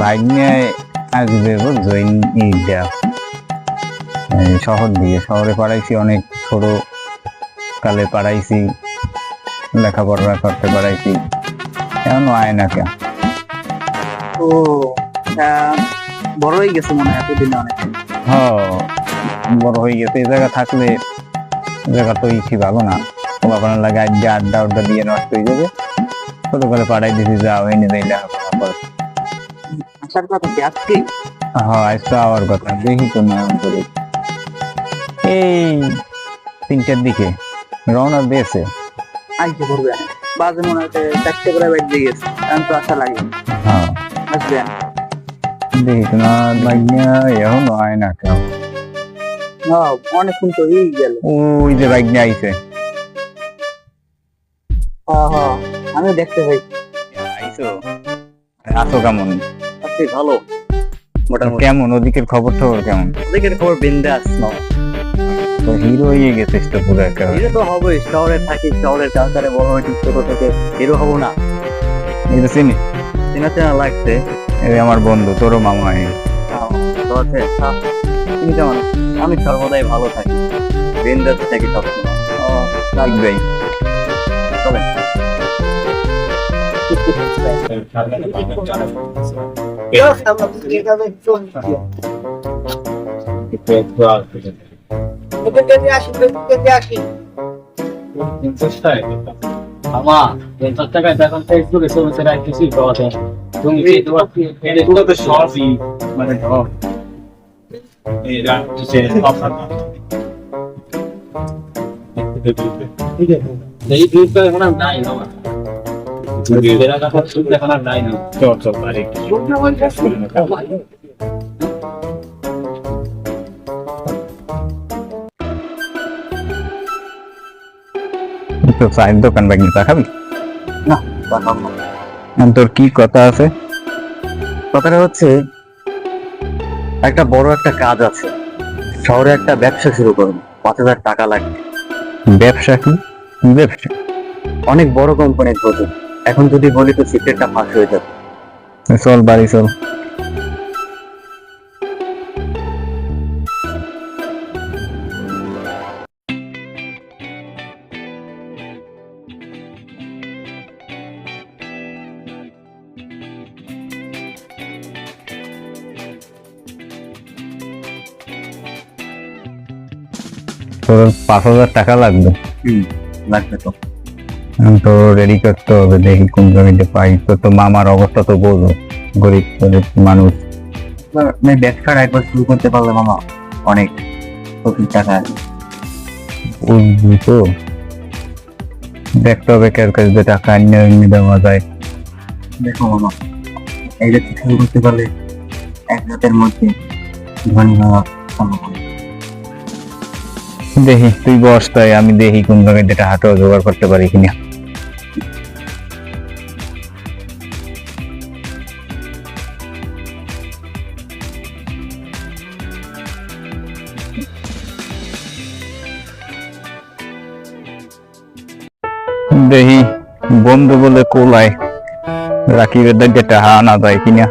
ভাগ্নে আসবে এই- এইটা শহর দিয়ে শহরে পড়াইছি অনেক ছোট কালে পড়াইছি লেখাপড়া করতে পারাইছি এখন আয় না কেন? ও বড় হয়ে গেছে মনে হয় এতদিনে অনেক। হ বড় হয়ে গেছে। এই জায়গা থাকলে জায়গা তো ইচ্ছি ভালো না। তোমার লাগে আড্ডা আড্ডা আড্ডা দিয়ে নষ্ট হয়ে যাবে। ছোট করে পাড়াই দিছি যাও এনে দেয় লেখাপড়া আসার কথা কি আজকে? হ্যাঁ আজ তো আওয়ার কথা। দেখি তো না করে। এই তিনটার দিকে রওনা দিয়েছে। আইসে করবে বাজে মনে হচ্ছে চারটে করে বাইর দিয়ে গেছে। এখন তো আশা লাগে। হ্যাঁ। আসবেন দেখি তো না লাগিয়া এখন আয় না কেন। হ্যাঁ অনেকক্ষণ তো এই গেল। ওই যে বাইক নিয়ে আইছে। হ্যাঁ হ্যাঁ আমি দেখতে পাই। আসো কেমন। আজকে ভালো মোটামুটি। কেমন? ওদিকের খবর টবর কেমন? ওদিকের খবর বিন্দাস। তো হিরো হয়ে গেছিস তো পুরো একেবারে হিরো তো হবেই শহরে থাকি শহরের কালচারে বড় হয়েছি ছোট থেকে। হিরো হব না। চিনি চেনা চেনা লাগছে। এই আমার বন্ধু তোরও মামা হয় আছে হ্যাঁ। তুমি কেমন? আমি সর্বদাই ভালো থাকি। বিন্দাস থাকি সবসময়। ও আমা পঞ্চাশ টাকায় এখন ফেসবুকে চলছে না কিছুই পাওয়া যায় তুমি তোমার এগুলো তো সবই মানে ধর এই রাখছে আপনার এই গ্রুপটা এখন আর নাই না তোর কি কথা আছে কথাটা হচ্ছে একটা বড় একটা কাজ আছে শহরে একটা ব্যবসা শুরু করুন পাঁচ হাজার টাকা লাগবে ব্যবসা কি ব্যবসা অনেক বড় কোম্পানির প্রজেক্ট এখন যদি বলি তো সিক্রেটটা ফাঁস হয়ে যাবে। চল বাড়ি চল। তোর পাঁচ হাজার টাকা লাগবে। লাগবে তো। এখন তো রেডি করতে হবে দেখি কোন জমিতে পাই। তোর তো মামার অবস্থা তো বোঝো গরিব গরিব মানুষ। ব্যবসাটা একবার শুরু করতে পারলে মামা অনেক প্রচুর টাকা আছে। বুঝবি তো? দেখতে হবে কার কাছে টাকা এমনি দেওয়া যায়। দেখো মামা এইটা শুরু করতে পারলে এক রাতের মধ্যে ধনী হওয়া সম্ভব দেখি তুই বস তাই আমি দেখি কোন জায়গায় যেটা হাটও জোগাড় করতে পারি কিনা। দেখি বন্ধু বলে কোলায় রাকিবের দাগে টাহা আনা যায় কিনা।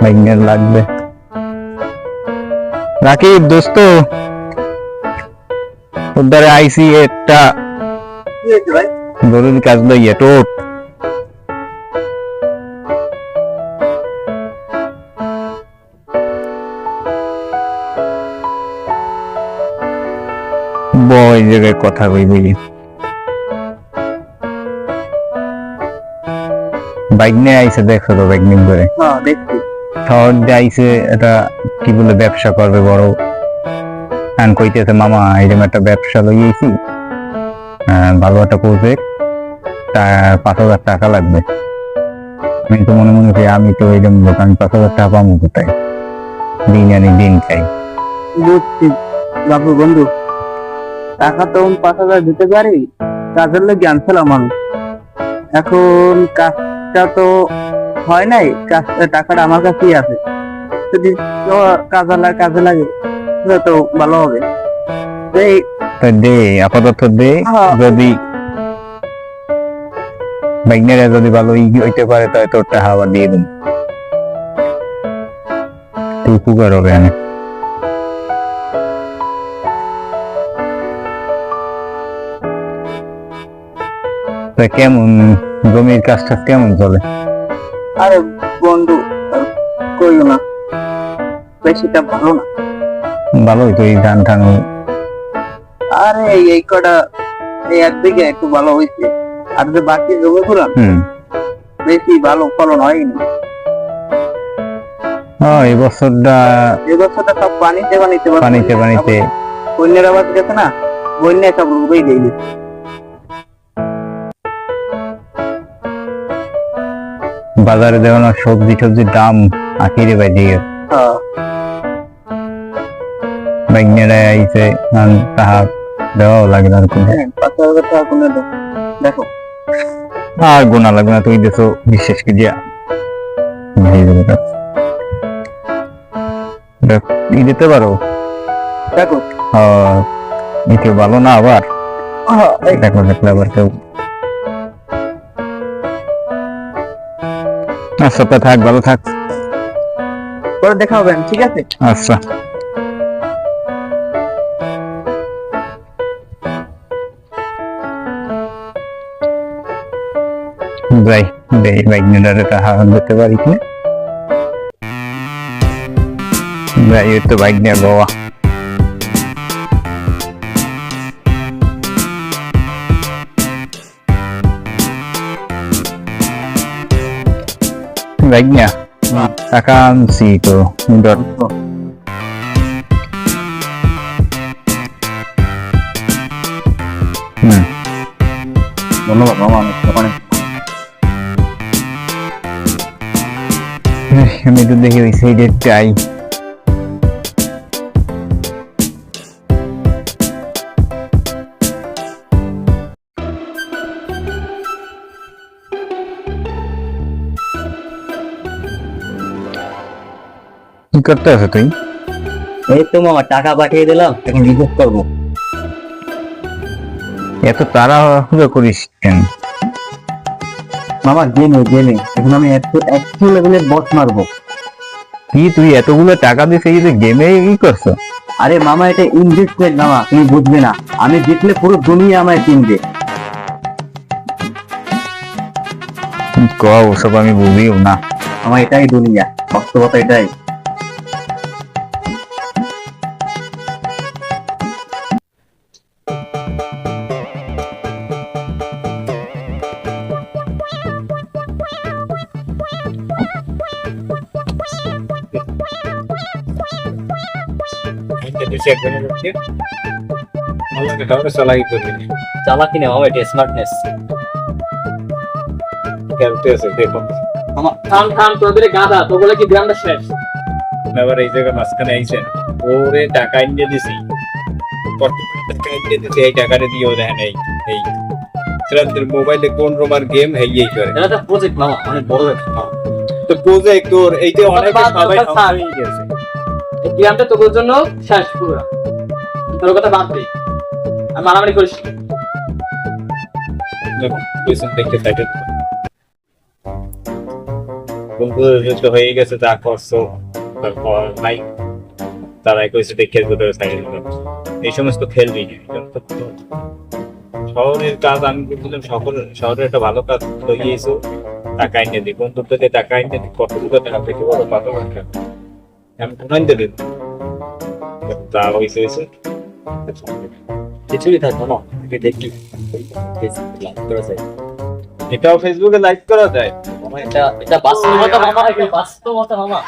মাইনের লাগবে। রাকিব, দোস্ত উদ্ধারে আইসি একটা জরুরি কাজ লইয়ে, টোট। বই জায়গায় কথা কই বুঝি বাইক নিয়ে আইসে দেখো তো বাইক নিয়ে করে হ্যাঁ শহর দিয়ে আইসে এটা কি বলে ব্যবসা করবে বড়? হ্যাঁ কইতেছে মামা এরকম একটা ব্যবসা লইয়েছি ভালো একটা প্রজেক্ট পাঁচ হাজার টাকা লাগবে। আমি তো মনে মনে করি আমি তো এরকম লোক আমি পাঁচ হাজার টাকা পাবো কোথায়? দিন আনি দিন খাই। বুঝছি। বাবু বন্ধু টাকা তো পাঁচ হাজার দিতে পারি কাজের লোক আনছিলাম আমি। এখন কাজটা তো হয় নাই টাকাটা আমার কাছেই আছে। যদি কাজে লাগে কাজে লাগে তো ভালো হবে। দে আপাতত দে। যদি বাইকনেরা যদি ভালো হইতে পারে তাহলে তোর টাকা আবার দিয়ে দিন। উপকার হবে আমি কেমন জমির কাজ টাজ কেমন চলে? আরে বন্ধু কইও না। বেশিটা ভালো না। ভালোই তো এই ধান টান আরে এই- কটা এই একদিকে একটু ভালো হয়েছে আর যে বাকি জমিগুলো হুম। বেশি ভালো ফলন হয়নি। হ্যাঁ এই বছরটা এবছরটা সব পানিতে পানিতে পানিতে পানিতে বন্যার আবাদ গেছে না? বন্যায় সব রুবেই দিয়ে গেছে বাজারে দেখো না সবজি টবজির দাম আখিরে বাইরে গেছে হ্যাঁ। আইছে আর তাহা দেওয়াও লাগে না কোনো। হ্যাঁ। দেখো। আর গোনা লাগবে না তুই করে দিয়া ই দিতে পারো? দেখো। আর ভালো না আবার? হ্যাঁ, দেখো দেখলে আবার কেউ আচ্ছা তা থাক ভালো থাক। পরে দেখা হবে ঠিক আছে? আচ্ছা। যাই দেই বাইক নিয়ে টাকা দিতে পারি কি? যাই তো বাইক নিয়ে গোয়া। বাইক নিয়ে টাকা আনছি তো হুম ধন্যবাদ মামা অনেক আমি তো দেখি ওই সাইডের টাই করতে আছো তুই? এই তো মামা টাকা পাঠিয়ে দিলাম এখন রিপোর্ট করব। এত তাড়াহুড়ো করিস কেন? মামা গেমে গেমে এখন আমি একশো লেভেলের বস মারবো। কি তুই এতগুলো টাকা দিস এই যে গেমে কি করছ? আরে মামা এটা ইনভেস্টমেন্ট মামা তুমি বুঝবে না। আমি জিতলে পুরো দুনিয়া আমায় কিনবে কি ওসব আমি বুঝিও না। আমার এটাই দুনিয়া। বাস্তবতা এটাই। চালাকি না মামা এটা স্মার্টনেস খেলতেছে দেখুন থাম থাম তোদের গাধা তোগুলো কি গ্রামটা শেষ? আবার এই জায়গায় মাঝখানে আইছে। ওরে টাকা এনে দিছি। টাকা এনে দিছি এই টাকাটা দিয়েও দেখেন এই এই। শ্রান্তের মোবাইলে কোন রোমার গেম হেই এই করে। এটা প্রজেক্ট মামা অনেক বড় একটা। তো প্রজেক্ট ওর এই যে অনেক সবাই গেছে। গ্রামটা তোদের জন্য শেষ পুরো। তোর কথা বাদ দে। আর মারামারি করিস হয়ে গেছে তারপর নাই। সাইকেল এই সমস্ত খেলবি শহরের কাজ আমি সকল শহরের একটা ভালো কাজ লইয়েছো টাকা এনে দিই বন্ধুর থেকে টাকা এনে দিই কতগুলো টাকা থেকে বড় কত আমি কোনাই দেবেন তা হয়েছে হয়েছে কিছুই থাকব না এটা ফেসবুক লাইক করা যায় এটাও ফেসবুকে লাইক করা যায় এটা এটা বাস্তবতা মামা এটা বাস্তবতা মামা